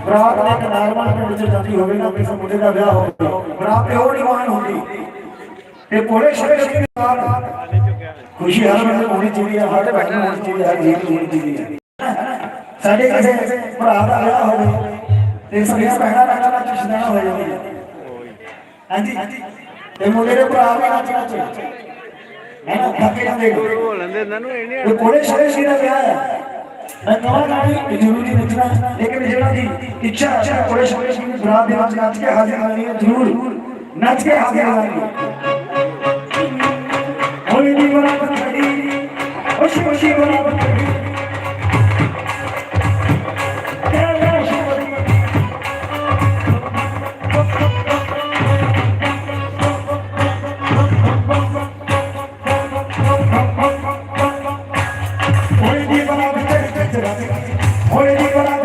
ਬਰਾਤ ਦੇ ਇੱਕ ਪਿੰਡ ਚ ਜਾਂਦੀ ਹੋਵੇ ਨਾ ਕਿਸੇ ਮੁੰਡੇ ਦਾ ਵਿਆਹ ਹੋਵੇ ਬਰਾਤ ਪਿਓ ਨਹੀਂ ਮਾਨ ਹੁੰਦੀ ਤੇ ਕੋਲੇ ਸ਼ੇਰ ਸਿੰਘ ਨਾਲ ਖੁਸ਼ੀ ਹਰ ਵੇਲੇ ਹੋਣੀ ਚਾਹੀਦੀ ਹੈ ਹਰ ਬੈਠ ਹੋਣੀ ਚਾਹੀਦੀ ਹੈ ਜੀਵਨ ਹੋਣੀ ਚਾਹੀਦੀ ਹੈ ਸਾਡੇ ਕਿਸੇ ਭਰਾ ਦਾ ਵਿਆਹ ਹੋਵੇ ਤੇ ਸਰੀਆ ਪਹਿਣਾ ਰਹਿਣਾ ਚਿਸ਼ਨਾ ਹੋ ਜਾਂਦੀ ਹੈ ਹਾਂਜੀ। ਤੇ ਮੁੰਡੇ ਦੇ ਭਰਾ ਵੀ ਨੱਚ ਨੱਚ ਹੈ ਨਾ ਥੱਕੇ ਜਾਂਦੇ ਨੇ। ਹੋ ਲੈਂਦੇ ਇਹਨਾਂ ਨੂੰ ਇਹ ਨਹੀਂ ਇਹ ਕੋਲੇ ਸ਼ੇਰ ਦਾ ਵਿਆਹ ਹੈ। ਮੈਂ ਕਹਾਂ ਗਾੜੀ ਜ਼ਰੂਰੀ ਨੱਚਣਾ ਲੇਕਿਨ ਜਿਹੜਾ ਦੀ ਇੱਛਾ ਹੈ ਕੋਲੇ ਸ਼ੇਰ ਦੀ ਬਰਾਤ ਦੇ ਵਿੱਚ ਨੱਚ ਕੇ ਹਾਜ਼ਰ ਹੋਣੀ ਹੈ ਜ਼ਰੂਰ। ਨੱਚ ਕੇ ਹਾਜ਼ਰ ਹੋਣੀ ਹੋਈ ਦੀ ਬਰਾਬਰ ਖੜੀ ਖੁਸ਼ੀ ਖੁਸ਼ੀ ਬਰਾਬਰ ਖੜੀ হরে নিকলা